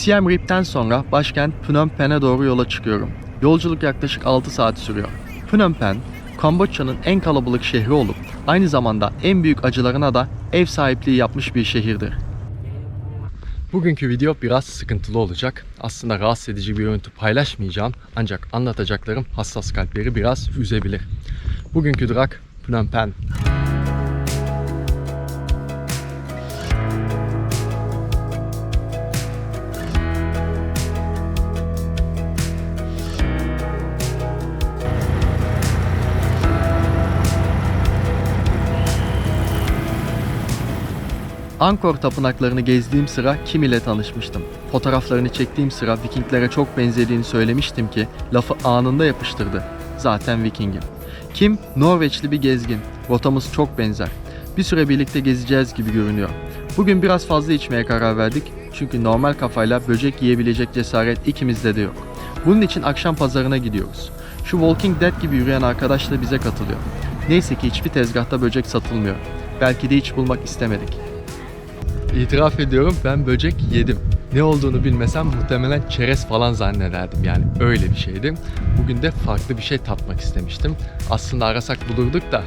Siem Reap'ten sonra başkent Phnom Penh'e doğru yola çıkıyorum. Yolculuk yaklaşık 6 saat sürüyor. Phnom Penh, Kamboçya'nın en kalabalık şehri olup aynı zamanda en büyük acılarına da ev sahipliği yapmış bir şehirdir. Bugünkü video biraz sıkıntılı olacak. Aslında rahatsız edici bir görüntü paylaşmayacağım ancak anlatacaklarım hassas kalpleri biraz üzebilir. Bugünkü durak Phnom Penh. Angkor tapınaklarını gezdiğim sıra Kim ile tanışmıştım. Fotoğraflarını çektiğim sıra Vikinglere çok benzediğini söylemiştim ki lafı anında yapıştırdı. Zaten Vikingim. Kim, Norveçli bir gezgin. Rotamız çok benzer. Bir süre birlikte gezeceğiz gibi görünüyor. Bugün biraz fazla içmeye karar verdik çünkü normal kafayla böcek yiyebilecek cesaret ikimizde de yok. Bunun için akşam pazarına gidiyoruz. Şu Walking Dead gibi yürüyen arkadaş da bize katılıyor. Neyse ki hiçbir tezgahta böcek satılmıyor. Belki de hiç bulmak istemedik. İtiraf ediyorum ben böcek yedim. Ne olduğunu bilmesem muhtemelen çerez falan zannederdim yani öyle bir şeydi. Bugün de farklı bir şey tatmak istemiştim. Aslında arasak bulurduk da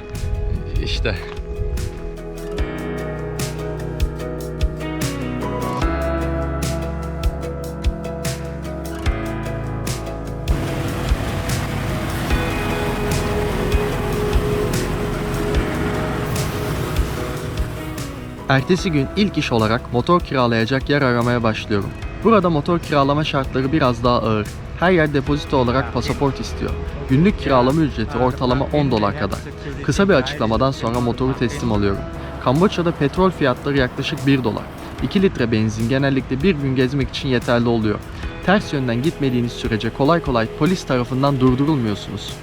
işte Ertesi gün ilk iş olarak motor kiralayacak yer aramaya başlıyorum. Burada motor kiralama şartları biraz daha ağır. Her yer depozito olarak pasaport istiyor. Günlük kiralama ücreti ortalama 10 dolar kadar. Kısa bir açıklamadan sonra motoru teslim alıyorum. Kamboçya'da petrol fiyatları yaklaşık 1 dolar. 2 litre benzin genellikle bir gün gezmek için yeterli oluyor. Ters yönden gitmediğiniz sürece kolay kolay polis tarafından durdurulmuyorsunuz.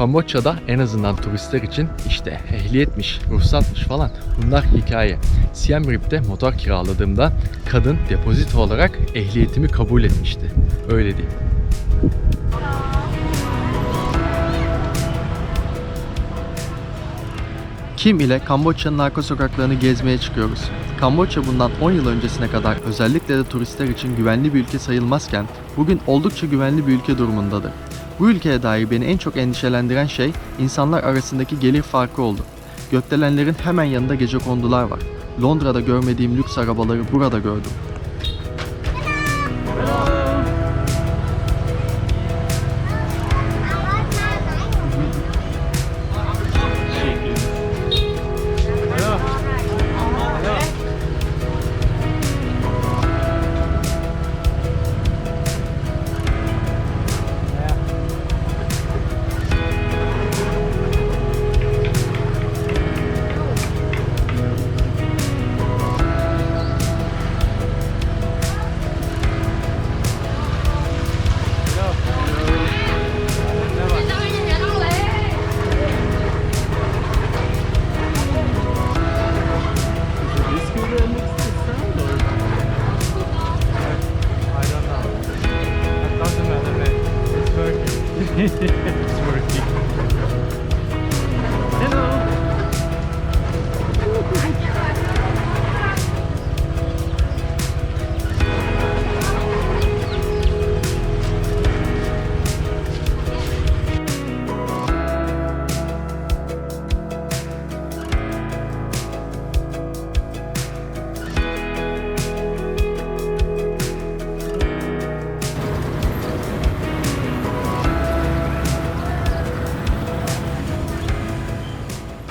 Kamboçya'da en azından turistler için işte ehliyetmiş, ruhsatmış falan bunlar hikaye. Siem Reap'te motor kiraladığımda kadın depozito olarak ehliyetimi kabul etmişti. Öyle değil. Kim ile Kamboçya'nın arka sokaklarını gezmeye çıkıyoruz. Kamboçya bundan 10 yıl öncesine kadar özellikle de turistler için güvenli bir ülke sayılmazken bugün oldukça güvenli bir ülke durumundadır. Bu ülkeye dair beni en çok endişelendiren şey insanlar arasındaki gelir farkı oldu. Gökdelenlerin hemen yanında gece kondular var. Londra'da görmediğim lüks arabaları burada gördüm.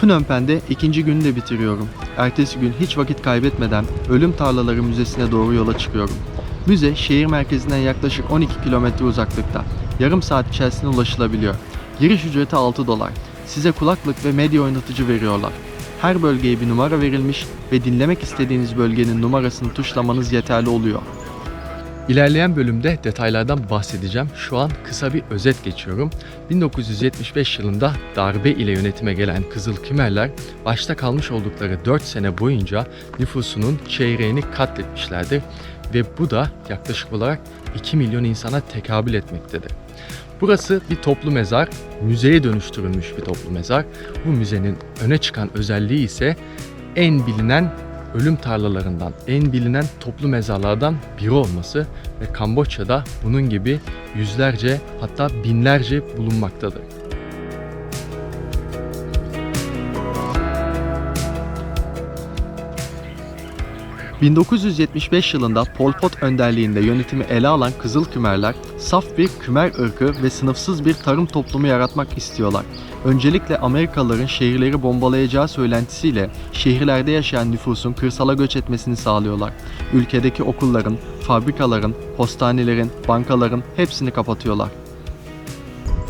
Phnom Penh'de ikinci günü de bitiriyorum. Ertesi gün hiç vakit kaybetmeden Ölüm Tarlaları Müzesi'ne doğru yola çıkıyorum. Müze şehir merkezinden yaklaşık 12 kilometre uzaklıkta. Yarım saat içerisinde ulaşılabiliyor. Giriş ücreti 6 dolar. Size kulaklık ve medya oynatıcı veriyorlar. Her bölgeye bir numara verilmiş ve dinlemek istediğiniz bölgenin numarasını tuşlamanız yeterli oluyor. İlerleyen bölümde detaylardan bahsedeceğim. Şu an kısa bir özet geçiyorum. 1975 yılında darbe ile yönetime gelen Kızıl Kimerler başta kalmış oldukları 4 sene boyunca nüfusunun çeyreğini katletmişlerdir ve bu da yaklaşık olarak 2 milyon insana tekabül etmektedir. Burası bir toplu mezar, müzeye dönüştürülmüş bir toplu mezar. Bu müzenin öne çıkan özelliği ise en bilinen ölüm tarlalarından, en bilinen toplu mezarlardan biri olması ve Kamboçya'da bunun gibi yüzlerce hatta binlerce bulunmaktadır. ...1975 yılında Pol Pot önderliğinde yönetimi ele alan Kızıl Kümerler... ...saf bir Kümer ırkı ve sınıfsız bir tarım toplumu yaratmak istiyorlar. Öncelikle Amerikalıların şehirleri bombalayacağı söylentisiyle... ...şehirlerde yaşayan nüfusun kırsala göç etmesini sağlıyorlar. Ülkedeki okulların, fabrikaların, postanelerin, bankaların hepsini kapatıyorlar.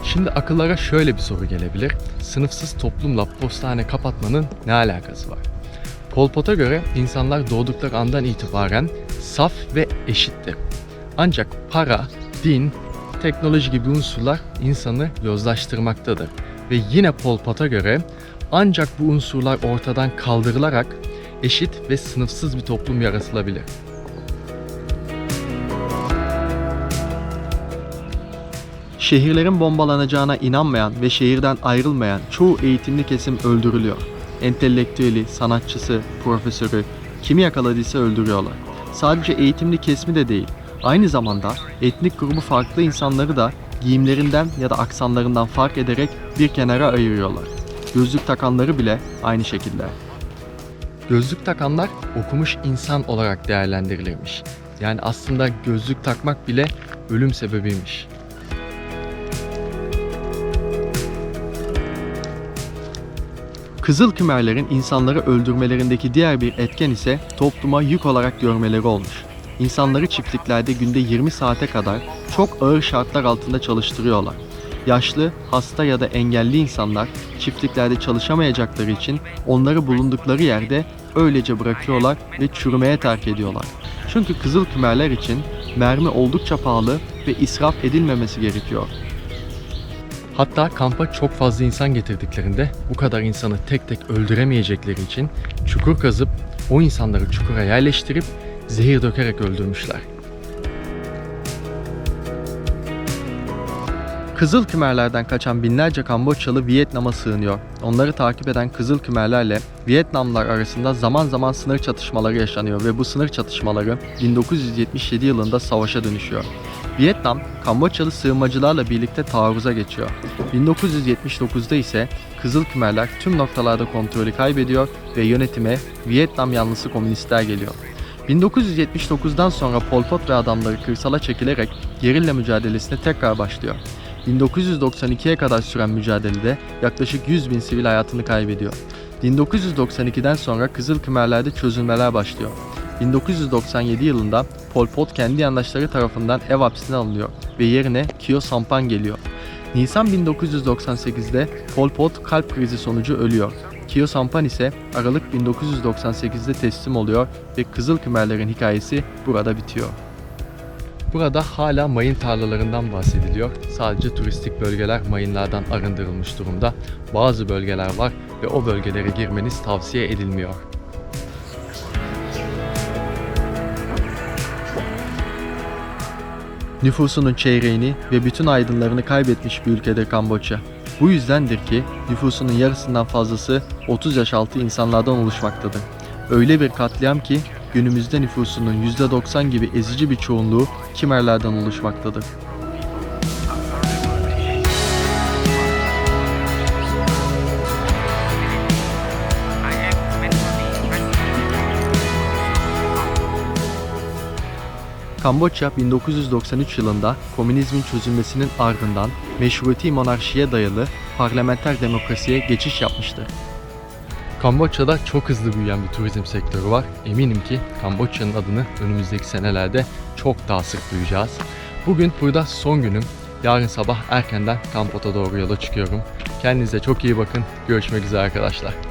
Şimdi akıllara şöyle bir soru gelebilir. Sınıfsız toplumla postane kapatmanın ne alakası var? Pol Pot'a göre insanlar doğdukları andan itibaren saf ve eşittir. Ancak para, din, teknoloji gibi unsurlar insanı yozlaştırmaktadır. Ve yine Pol Pot'a göre ancak bu unsurlar ortadan kaldırılarak eşit ve sınıfsız bir toplum yaratılabilir. Şehirlerin bombalanacağına inanmayan ve şehirden ayrılmayan çoğu eğitimli kesim öldürülüyor. Entelektüeli, sanatçısı, profesörü kimi yakaladıysa öldürüyorlar. Sadece eğitimli kesmi de değil, aynı zamanda etnik grubu farklı insanları da giyimlerinden ya da aksanlarından fark ederek bir kenara ayırıyorlar. Gözlük takanları bile aynı şekilde. Gözlük takanlar okumuş insan olarak değerlendirilirmiş. Yani aslında gözlük takmak bile ölüm sebebiymiş. Kızıl Kümerlerin insanları öldürmelerindeki diğer bir etken ise topluma yük olarak görmeleri olmuş. İnsanları çiftliklerde günde 20 saate kadar çok ağır şartlar altında çalıştırıyorlar. Yaşlı, hasta ya da engelli insanlar çiftliklerde çalışamayacakları için onları bulundukları yerde öylece bırakıyorlar ve çürümeye terk ediyorlar. Çünkü Kızıl Kümerler için mermi oldukça pahalı ve israf edilmemesi gerekiyor. Hatta kampa çok fazla insan getirdiklerinde bu kadar insanı tek tek öldüremeyecekleri için çukur kazıp o insanları çukura yerleştirip zehir dökerek öldürmüşler. Kızıl Kümerlerden kaçan binlerce Kamboçyalı Vietnam'a sığınıyor. Onları takip eden Kızıl Kümerlerle Vietnamlılar arasında zaman zaman sınır çatışmaları yaşanıyor ve bu sınır çatışmaları 1977 yılında savaşa dönüşüyor. Vietnam, Kamboçyalı sığınmacılarla birlikte taarruza geçiyor. 1979'da ise Kızıl Kümerler tüm noktalarda kontrolü kaybediyor ve yönetime Vietnam yanlısı komünistler geliyor. 1979'dan sonra Pol Pot ve adamları kırsala çekilerek gerilla mücadelesine tekrar başlıyor. 1992'ye kadar süren mücadelede yaklaşık 100 bin sivil hayatını kaybediyor. 1992'den sonra Kızıl Kümerler'de çözülmeler başlıyor. 1997 yılında Pol Pot kendi yandaşları tarafından ev hapsine alınıyor ve yerine Kyo Sampan geliyor. Nisan 1998'de Pol Pot kalp krizi sonucu ölüyor. Kyo Sampan ise Aralık 1998'de teslim oluyor ve Kızıl Kümerlerin hikayesi burada bitiyor. Burada hala mayın tarlalarından bahsediliyor. Sadece turistik bölgeler mayınlardan arındırılmış durumda. Bazı bölgeler var ve o bölgelere girmeniz tavsiye edilmiyor. Nüfusunun çeyreğini ve bütün aydınlarını kaybetmiş bir ülkedir Kamboçya. Bu yüzdendir ki nüfusunun yarısından fazlası 30 yaş altı insanlardan oluşmaktadır. Öyle bir katliam ki günümüzde nüfusunun %90 gibi ezici bir çoğunluğu Kimerlerden oluşmaktadır. Kamboçya 1993 yılında komünizmin çözülmesinin ardından meşruti monarşiye dayalı parlamenter demokrasiye geçiş yapmıştı. Kamboçya'da çok hızlı büyüyen bir turizm sektörü var. Eminim ki Kamboçya'nın adını önümüzdeki senelerde çok daha sık duyacağız. Bugün burada son günüm. Yarın sabah erkenden Kampot'a doğru yola çıkıyorum. Kendinize çok iyi bakın. Görüşmek üzere arkadaşlar.